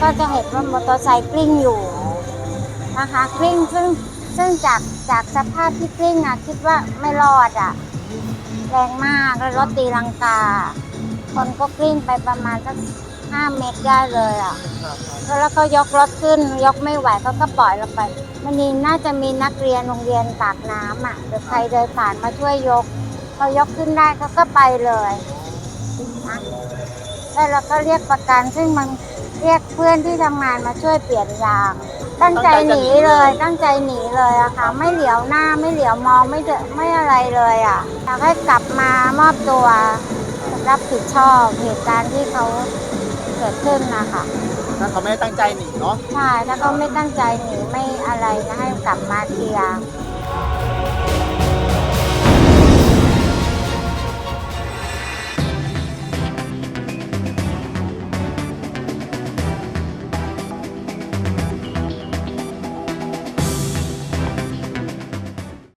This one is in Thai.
ก็จะเห็นว่ามอเตอร์ไซค์กลิ้งอยู่นะคะกลิ้งซึ่งซึ่งจากจากสภาพที่กลิ้งอะคิดว่าไม่รอดอะ แรงมากแล้วรถตีลังกา คนก็กลิ้งไปประมาณสักห้าเมตรได้เลยอะแล้วก็ยกรถขึ้น ยกไม่ไหวเขาก็ปล่อยลงไปมันนี่น่าจะมีนักเรียนโรงเรียนปากน้ำอะหรือใครเดินผ่านมาช่วยยกเขายกขึ้นได้เขาก็ไปเลยนะแล้วเราก็เรียกประกันซึ่งมัน เรียกเพื่อนที่ทำงานมาช่วยเปลี่ยนยาง ตั้งใจหนีเลย ตั้งใจหนีเลยอะค่ะ ไม่เหลียวหน้าไม่เหลียวมองไม่เดนไม่อะไรเลยอะอยากให้กลับมามอบตัว รับผิดชอบเหตุการณ์ที่เขาเกิดขึ้นนะคะถ้าเขาไม่ได้ตั้งใจหนีเนาะ ใช่ถ้าเขาไม่ตั้งใจหนีไม่อะไรนะให้กลับมาเคลียร์